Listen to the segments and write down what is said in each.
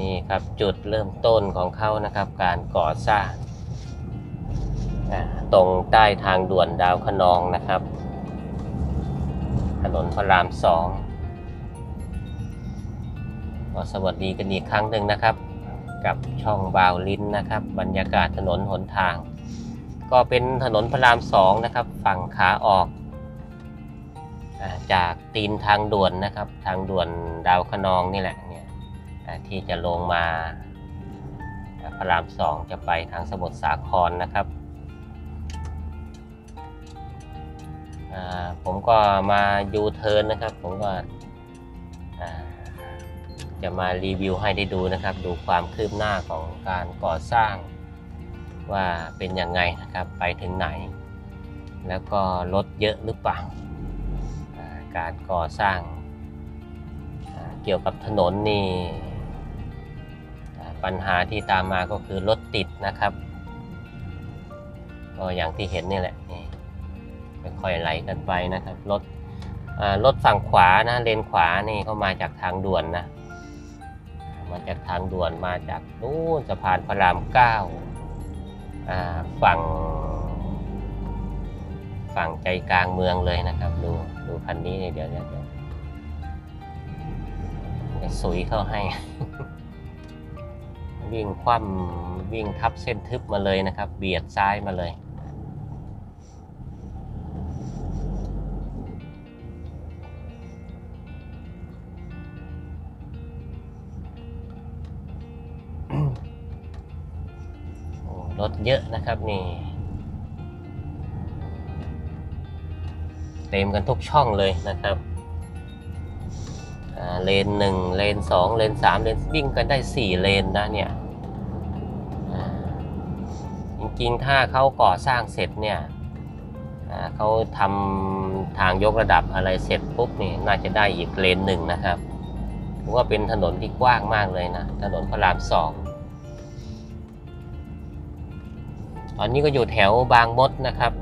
นี่ครับจุดเริ่มต้นของเขานะครับการก่อสร้างตรงใต้ทางด่วนดาวคะนองนะครับ ถนนพระรามสองก็สวัสดีกันอีกครั้งหนึ่งนะครับ กับช่องบาวลิ้นนะครับ บรรยากาศถนนหนทาง ก็เป็นถนนพระรามสองนะครับ ฝั่งขาออกจากตีนทางด่วนนะครับ ทางด่วนดาวคะนองนี่แหละ ที่จะลงมาพระรามสองจะไปทางสมุทรสาครนะครับ ผมก็มายูเทิร์นนะครับ ผมก็จะมารีวิวให้ได้ดูนะครับ ดูความคืบหน้าของการก่อสร้างว่าเป็นยังไงนะครับไปถึงไหน แล้วก็รถเยอะหรือเปล่า การก่อสร้างเกี่ยวกับถนนนี่ ปัญหาที่ตามมาก็คือรถติดนะครับ ก็อย่างที่เห็นนี่แหละค่อยๆไหลกันไปนะครับรถรถฝั่งขวานะเลนขวานี่เขามาจากทางด่วนนะมาจากทางด่วนมาจากนู้นสะพานพระรามเก้าฝั่ง ฝั่งใจกลางเมืองเลยนะครับ ดูดูคันนี้เดี๋ยวเดี๋ยวเดี๋ยวเดี๋ยวสุยเข้าให้ วิ่งคว่ำวิ่งทับเส้นทึบมาเลยนะครับ เบียดซ้ายมาเลย รถเยอะนะครับนี่ เต็มกันทุกช่องเลยนะครับ เลนหนึ่งเลนสองเลนสามเลนวิ่งกันได้สี่เลนนะเนี่ยจริงๆถ้าเขาก่อสร้างเสร็จเนี่ยเขาทำทางยกระดับอะไรเสร็จปุ๊บนี่น่าจะได้อีกเลนหนึ่งนะครับถือว่าเป็นถนนที่กว้างมากเลยนะ ถนนพระรามสองตอนนี้ก็อยู่แถวบางมดนะครับ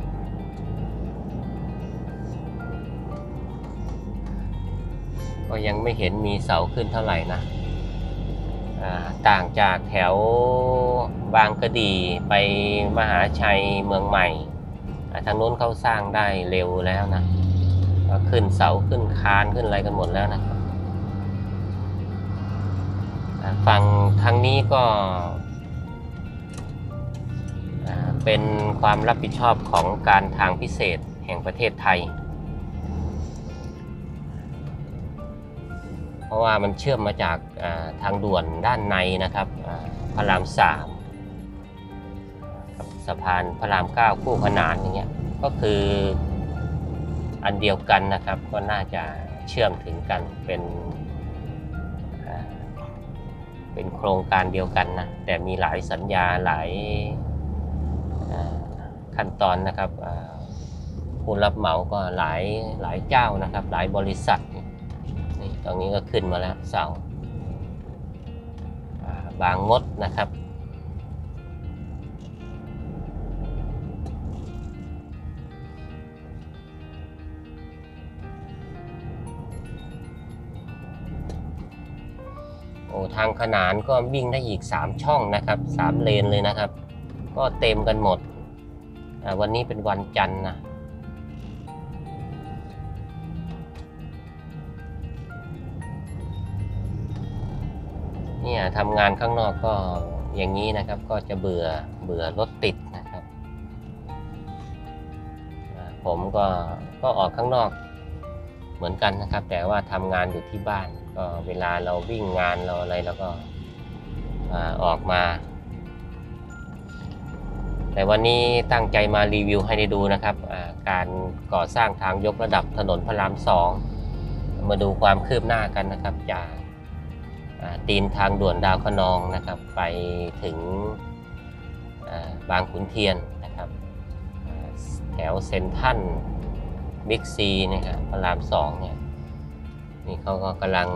ก็ยังไม่เห็นมีเสาขึ้นเท่าไหร่นะต่างจากแถวบางกระดีไปมหาชัยเมืองใหม่ ทางนู้นเขาสร้างได้เร็วแล้วนะขึ้นเสาขึ้นคานขึ้นอะไรกันหมดแล้วนะฝั่งทางนี้ก็เป็นความรับผิดชอบของการทางพิเศษแห่งประเทศไทย เพราะว่ามันเชื่อมมาจากทางด่วนด้านในนะครับพระรามสามกับสะพานพระรามเก้าคู่ขนานอย่างเงี้ยก็คืออันเดียวกันนะครับก็น่าจะเชื่อมถึงกันเป็นเป็นโครงการเดียวกันนะแต่มีหลายสัญญาหลายขั้นตอนนะครับผู้รับเหมาก็หลายหลายเจ้านะครับ หลายบริษัท ตรงนี้ก็ขึ้นมาแล้วเสาอ่าบางมดนะครับ โอ้ทางขนานก็วิ่งได้อีก 3 ช่องนะครับ 3 เลนเลยนะครับ ก็เต็มกันหมด วันนี้เป็นวันจันทร์นะ เนี่ยทำงานข้างนอกก็อย่างนี้นะครับ ก็จะเบื่อเบื่อรถติดนะครับ ผมก็ก็ออกข้างนอกเหมือนกันนะครับ แต่ว่าทำงานอยู่ที่บ้าน ก็เวลาเราวิ่งงานเราอะไรเราก็อ่าออกมา แต่วันนี้ตั้งใจมารีวิวให้ได้ดูนะครับาการก่อสร้างทางยกระดับถนนพระรามสองมาดูความคืบหน้ากันนะครับจากอ่า ตีนทางด่วนดาวคะนองนะครับไปถึงบางขุนเทียนนะครับแถวเซนทันบิ๊กซีนะครับพระรามสองเนี่ยนี่เขาก็กำลัง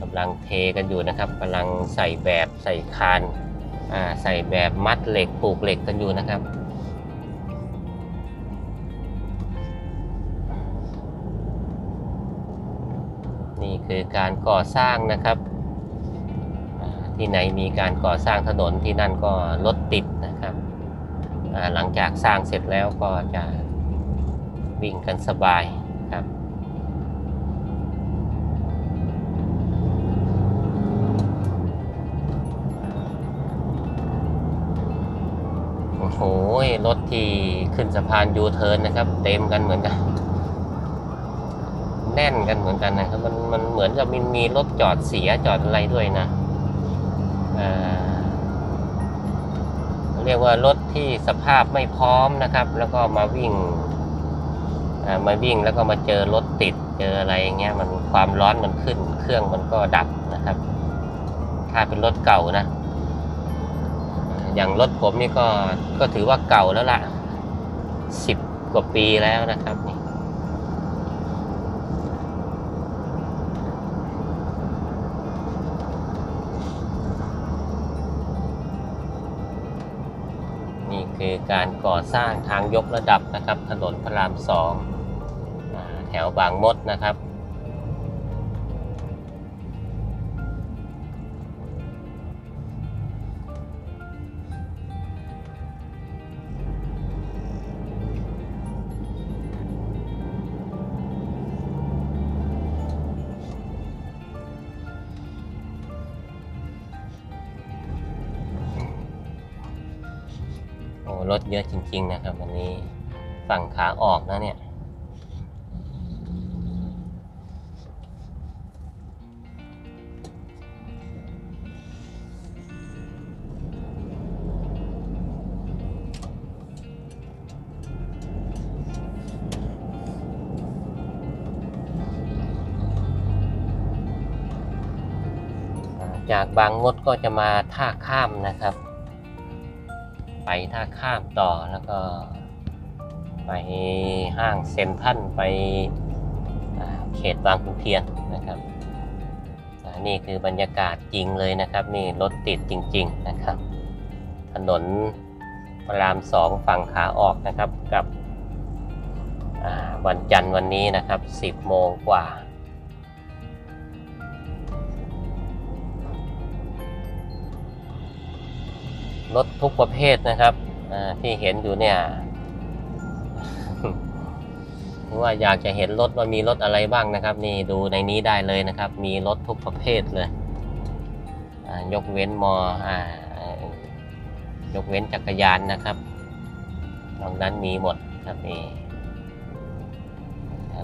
กำลังเทกันอยู่นะครับกำลังใส่แบบใส่คานใส่แบบมัดเหล็กปลูกเหล็กกันอยู่นะครับ นี่คือการก่อสร้างนะครับที่ไหนมีการก่อสร้างถนนที่นั่นก็รถติดนะครับหลังจากสร้างเสร็จแล้วก็จะวิ่งกันสบายครับโอ้โหรถที่ขึ้นสะพานยูเทิร์นนะครับ เต็มกันเหมือนกัน แน่นกันเหมือนกันนะครับ มันมันเหมือนกับมีมีรถจอดเสียจอดอะไรด้วยนะเเรียกว่ารถที่สภาพไม่พร้อมนะครับ แล้วก็มาวิ่งมาวิ่งแล้วก็มาเจอรถติดเจออะไรอย่างเงี้ย มันความร้อนมันขึ้น เครื่องมันก็ดับนะครับ ถ้าเป็นรถเก่านะ อย่างรถผมนี่ก็ก็ถือว่าเก่าแล้วล่ะสิบกว่าปีแล้วนะครับ การก่อสร้างทางยกระดับนะครับ ถนนพระรามสองแถวบางมดนะครับ รถเยอะจริง ๆ นะครับวันนี้ฝั่งขาออกนะเนี่ยจากบางมดก็จะมาท่าข้ามนะครับ ไปท่าข้ามต่อแล้วก็ ไปห้างเซ็นทรัลไปเขตบางขุนเทียนนะครับนี่คือบรรยากาศจริงเลยนะครับ นี่รถติดจริง ๆนะครับ ถนนพระรามสองฝั่งขาออกนะครับกับวันจันทร์วันนี้นะครับ 10 โมงกว่า รถทุกประเภทนะครับที่เห็นอยู่เนี่ยว่าอยากจะเห็นรถว่ามีรถอะไรบ้างนะครับ นี่ดูในนี้ได้เลยนะครับ มีรถทุกประเภทเลยยกเว้นมอยกเว้นจักรยานนะครับนอกนั้นมีหมดครับนี่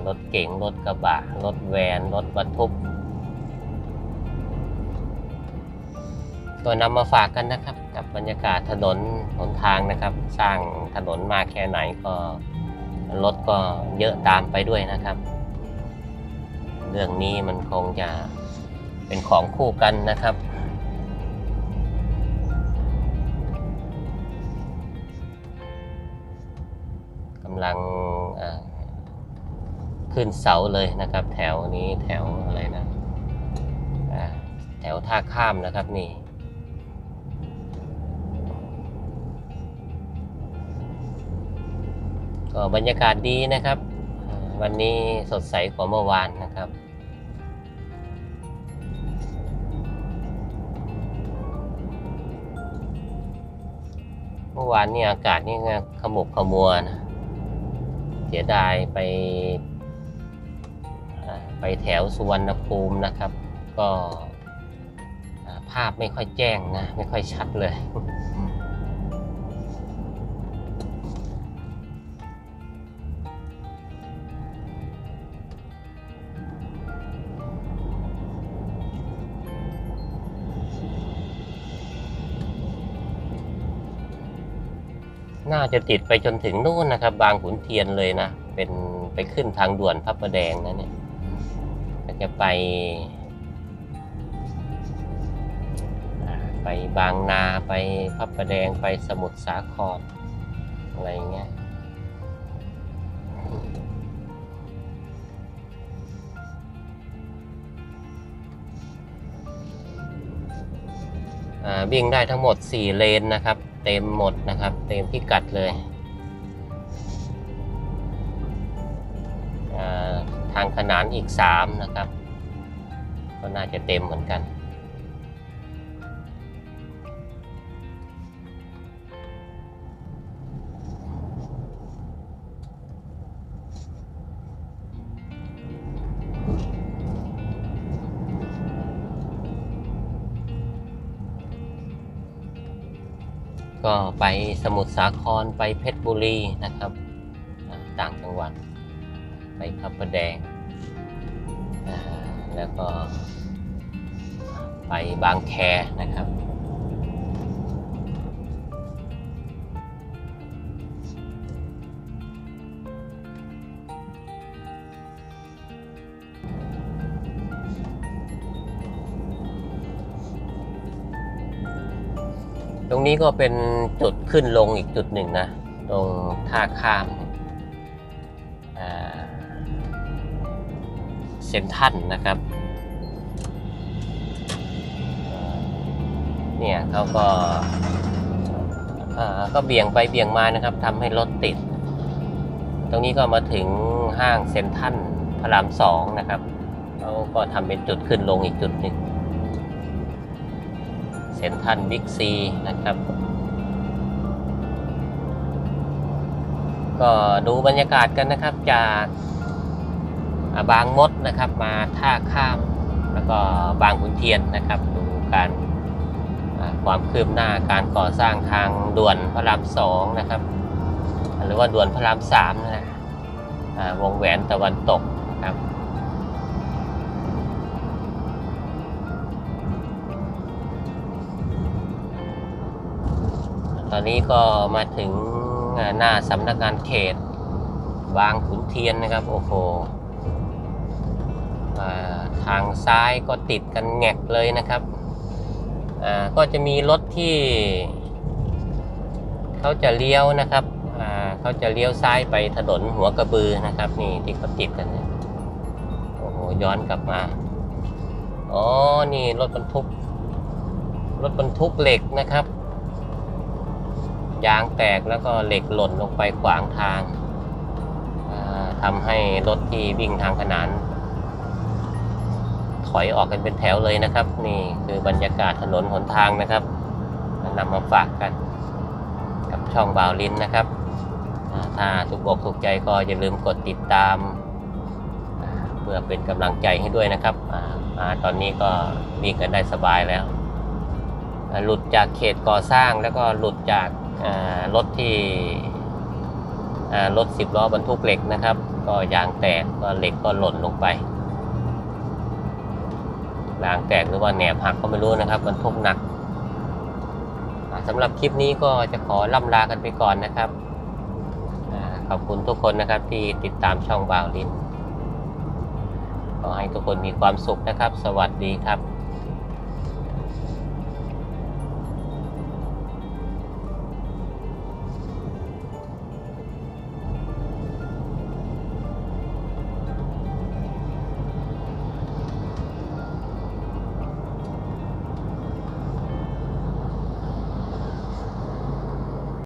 รถเก๋งรถกระบะรถแวนรถบรรทุกก็นำมาฝากกันนะครับ บรรยากาศถนนหนทางนะครับ สร้างถนนมาแค่ไหนก็รถก็เยอะตามไปด้วยนะครับ เรื่องนี้มันคงจะเป็นของคู่กันนะครับกำลังขึ้นเสาเลยนะครับ แถวนี้แถวอะไรนะแถวท่าข้ามนะครับนี่ ก็บรรยากาศดีนะครับ วันนี้สดใสกว่าเมื่อวานนะครับ เมื่อวานนี่อากาศนี่ขมุกขมัวนะเสียดายไปไปแถวสุวรรณภูมินะครับ ก็ภาพไม่ค่อยแจ้งนะ ไม่ค่อยชัดเลย น่าจะติดไปจนถึงนู่นนะครับ บางขุนเทียนเลยนะ เป็นไปขึ้นทางด่วนพระประแดงนะเนี่ยก็จะไป ไปบางนาไปพระประแดงไปสมุทรสาครอะไรอย่างเงี้ย วิ่งได้ทั้งหมด 4 เลนนะครับ เต็มหมดนะครับ เต็มพิกัดเลย ทางขนานอีก 3 นะครับ ก็น่าจะเต็มเหมือนกัน ก็ไปสมุทรสาครไปเพชรบุรีนะครับต่างจังหวัด ไปพระประแดงอ่าแล้วก็ไปบางแคนะครับ ตรงนี้ก็เป็นจุดขึ้นลงอีกจุดหนึ่งนะ ตรงท่าข้ามเซนทันนะครับ เนี่ยเขาก็ก็เบี่ยงไปเบี่ยงมานะครับทำให้รถติด ตรงนี้ก็มาถึงห้างเซนทันพระรามสองนะครับเขาก็ทำเป็นจุดขึ้นลงอีกจุดหนึ่ง ซ็นทรันบิ๊กซีนะครับ ก็ดูบรรยากาศกันนะครับจากบางมดนะครับมาท่าข้ามแล้วก็บางขุนเทียนนะครับ ดูการความคืบหน้าการก่อสร้างทางด่วนพระรามสองนะครับ หรือว่าด่วนพระรามสามนะวงแหวนตะวันตก ตอนนี้ก็มาถึงหน้าสำนักงานเขต บางขุนเทียนนะครับ โอ้โหทางซ้ายก็ติดกันแงกเลยนะครับก็จะมีรถที่เขาจะเลี้ยวนะครับเขาจะเลี้ยวซ้ายไปถนนหัวกระบือนะครับ นี่ที่เขาติดกันเนี่ยโอ้โหย้อนกลับมาอ๋อนี่รถบรรทุกรถบรรทุกเหล็กนะครับ ยางแตกแล้วก็เหล็กหล่นลงไปขวางทางอ่าทำให้รถที่วิ่งทางขนาน ถอยออกกันเป็นแถวเลยนะครับ นี่คือบรรยากาศถนนหนทางนะครับนำมาฝากกัน กับช่องบาวลินนะครับ ถ้าถูกอกถูกใจก็อย่าลืมกดติดตาม เพื่อเป็นกำลังใจให้ด้วยนะครับออตอนนี้ก็วิ่งกันได้สบายแล้ว หลุดจากเขตก่อสร้างแล้วก็หลุดจาก รถที่รถสิบล้อบรรทุกเหล็กนะครับ ก็ยางแตกก็เหล็กก็หล่นลงไปยางแตกหรือว่าแหนบหักก็ไม่รู้นะครับบรรทุกหนักสำหรับคลิปนี้ก็จะขอล่ำลากันไปก่อนนะครับอขอบคุณทุกคนนะครับที่ติดตามช่องบ่าวลินขอให้ทุกคนมีความสุขนะครับ สวัสดีครับ